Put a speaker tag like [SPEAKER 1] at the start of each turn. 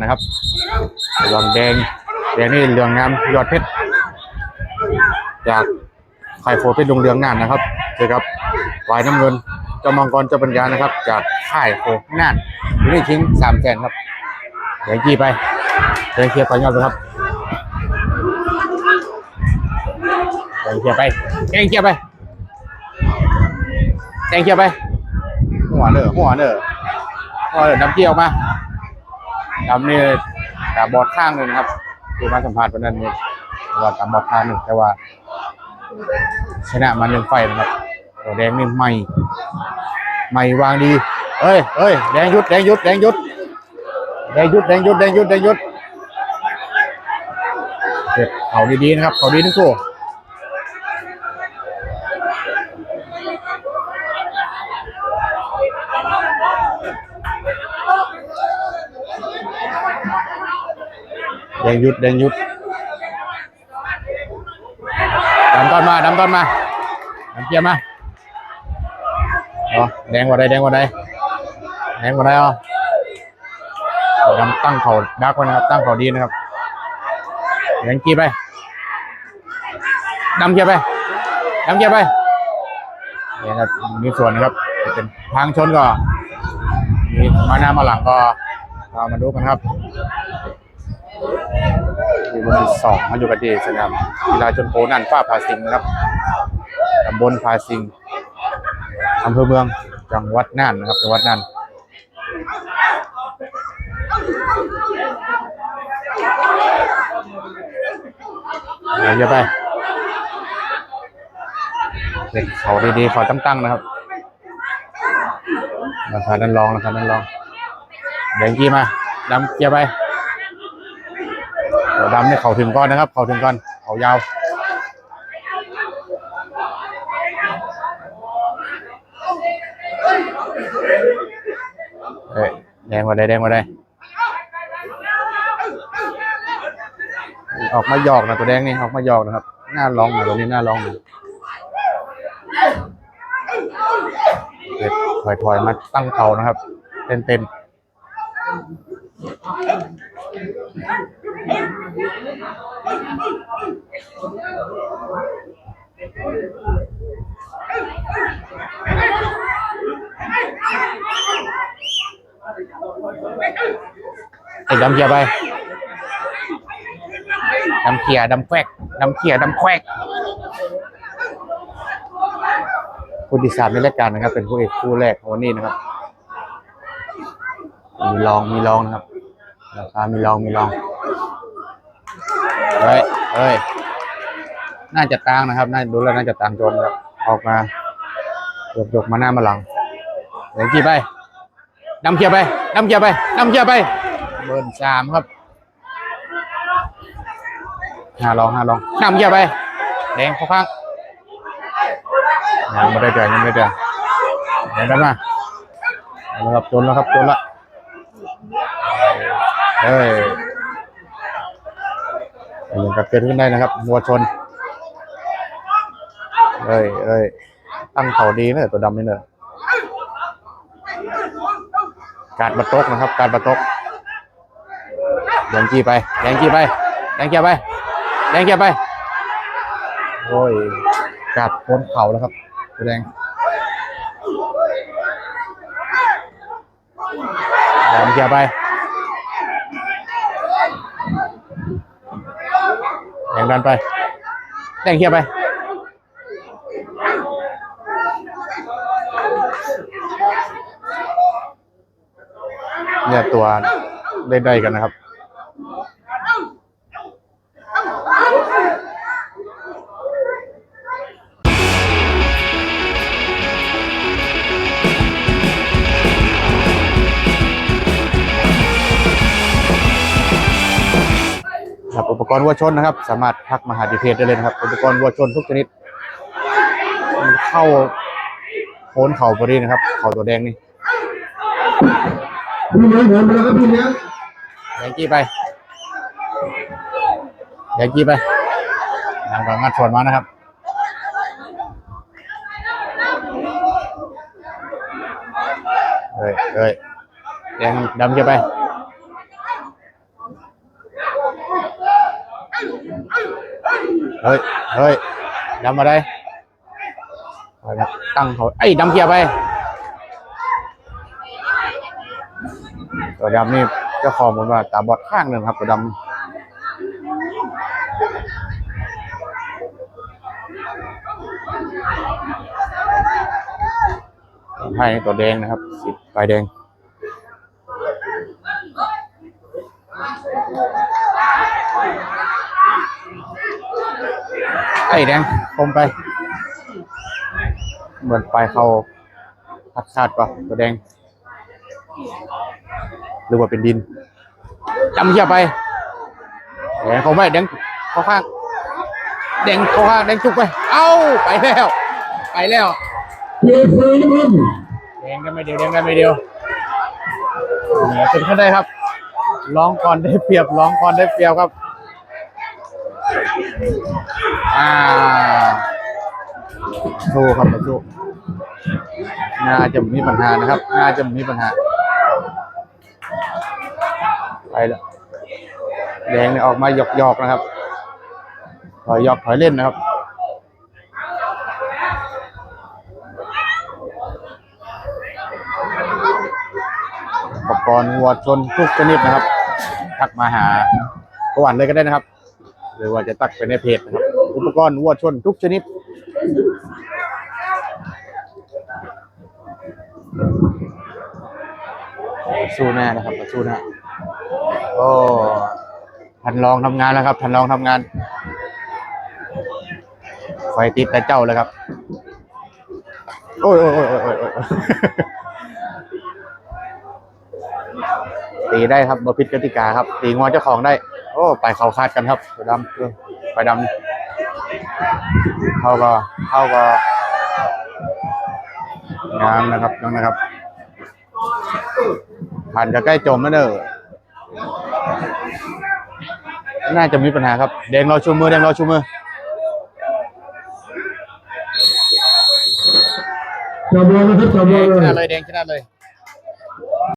[SPEAKER 1] นะครับระวังแดงแดงนี่เหลืองงามยอดเพชรจากไข่โฟเพชรลงเรืองน่านนะครับเจอกับวายน้ำเงินเจ้ามังกรเจ้าปัญญานะครับ จากค่ายโฟน่านอยู่ในชิงสามแสนครับแดงกี้ไปแดงเคลียร์ไปยอดเลยครับแดงเคลียร์ไปแดงเคลียร์ไปแดงเคลียร์ไปหัวเนอหัวเนอหัวเนอน้ำเกี่ยวมา ดำนี่ตาบอดข้างหนึ่งครับคือมาสัมผัสวันนั้นนี่ว่าตาบอดข้างหนึ่งแต่ว่า ชนะมาหนึ่งไฟนะครับตัวแดงนี่ไม่ไม่วางดีเอ้ยเอ้ยแดงยุดแดงยุดแดงยุดแดงยุดแดงยุดแดงยุดแดงยุดเก็บเขาดีๆนะครับเขาดีทั้งคู่ แดงยุดแดงยุดดำต้นมาดำต้นมาดำเกียร์มาอ๋อแดงกว่าใดแดงกว่าใดแดงกว่าใดอ๋อดำตั้งเขาดักไว้นะครับ ตั้งเขาดีนะครับแดงกี้ไปดำเกียร์ไปดำเกียร์ไปเนี่ยครับมีส่วนนะครับเป็นทางชนก็มีมาหน้ามาหลังก็เรามาดูกันครับ มีวันที่สองมาอยู่กันที่สนามกีฬาชนโคนันฟ้าพาสิงนะครับตำบลพาสิงอำเภอเมืองจังหวัดน่านนะครับจังหวัดน่านเดี๋ยวไปเด็กเขาดีๆเขาตั้งๆนะครับราคานั้นลองราคานั้นลองเดี๋ยวกี้มาดำเกียร์ไป ดี๋ยวดำเนี่ยเข่าถึงก้อนนะครับ เข่าถึงก้อน เข่ายาวเอ้ยแดงกว่าใดแดงกว่าใดออกมาหยอกนะตัวแดงนี่ออกมาหยอกนะครับ หน้าร้องนะตัวนี้หน้าร้องนะเด็ดถอยถอยๆมาตั้งเข่านะครับ เต้นเต้นๆ ไอ้ดำเขียไปดำเขียดำแควกดำเขียดำแควกผู้ที่สามในรายการนะครับ เป็นผู้เอกคู่แรกของวันนี้นะครับ มีลองมีลองนะครับราคามีลองมีลองเฮ้ยเฮ้ยน่าจะตังนะครับ น่าดูแล้วน่าจะตังจนครับออกมาหยกหยกมาหน้ามาหลังเดี๋ยวกี่ไปดำเขียไปดำเขียไปดำเขียไปเบิร์นสามครับห้าลองห้าลองนำเยอะไป แดงเข้าข้างยังไม่ได้เจอยังไม่ได้เจอเดี๋ยวกันมาเอาละครับจนแล้วครับจนละ เอ้ยอันนี้ก็เกิดขึ้นได้นะครับวัวชน เอ้ยเอ้ยตั้งเข่าดีเนอะตัวดำนี่เนอะการบัตตกนะครับ การบัตตกแดงกี้ไปแดงกี้ไปแดงเกียร์ไปแดงเกียร์ไป โอ้ยกัดพ้นเข่าแล้วครับแดงแดงเกียร์ไป แด งดันไปแดงเกียร์ไปเนี่ยตัวได้ๆกันนะครับ อุปกรณ์วัวชนนะครับ สามารถทักมาหาดีเพจได้เลยนะครับ อุปกรณ์วัวชนทุกชนิดมันเข้าโคนเข่าพอดีนะครับ เข่าตัวแดงนี่
[SPEAKER 2] พี่เลี้ยงผมไปแล้วครับพี่เลี้ยง
[SPEAKER 1] แดงกี้ไปแดงกี้ไปนำกับงัดชนมานะครับเอ้ยเอ้ยแดงดำเกี่ยวไป เฮ้ย เฮ้ยดำมาได้ตั้งเขาไอ้ยดำเคลียร์ไปตัวดำนี่เจ้าของผมว่าตาบอดข้างหนึ่งครับตัวดำให้ตัวแดงนะครับสีไฟแดง ไอ้แดงคมไป เหมือนปลายเขาขาดขาดๆปะตัวแดง หรือว่าเป็นดินจำเหี้ยไปแดงเขาไม่แดงเขาข้างแดงเขาข้างแดงจุกไป เอ้าไปแล้ว ไปแล้ว
[SPEAKER 2] เย้เพื่อน
[SPEAKER 1] แดงได้ไม่เดียวแดงได้ไม่เดียวเหนือสุดขึ้นได้ครับร้องก่อนได้เปรียบร้องก่อนได้เปรียบครับ อ่าสู้ครับมาสู้น่าจะมีปัญหานะครับน่าจะมีปัญหา ไปแล้วแดงเนี่ยออกมาหยอกหยอกนะครับถอยหยอกถอยเล่นนะครับอุปกรณ์วัวชนทุกชนิดนะครับ ทักมาหาประวันเลยก็ได้นะครับ หรือว่าจะตักไปในเพจนะครับ อุปกรณ์วัวชนทุกชนิด สู้แน่นะครับสู้แน่โอ้ทันลองทำงานแล้วครับทันลองทำงาน ไฟติดแต่เจ้าเลยครับ โอ้ยโอ้ยโอ้ยโอ้ยโอ้ยตีได้ครับบอพิษกติกาครับ ตีงอเจ้าของได้ โอ้ไปเขาคาดกันครับไปดำเออไปดำเข้าก็เข้าก็งามนะครับน้องนะครับผ่านจะใกล้จมแล้วเนอะน่าจะมีปัญหาครับแดงรอชูมือแดงรอชูมือ
[SPEAKER 2] จับอลนะครับจับ
[SPEAKER 1] แด
[SPEAKER 2] อล
[SPEAKER 1] งช
[SPEAKER 2] เล
[SPEAKER 1] นะ
[SPEAKER 2] ย
[SPEAKER 1] เลยแดงชนะเลย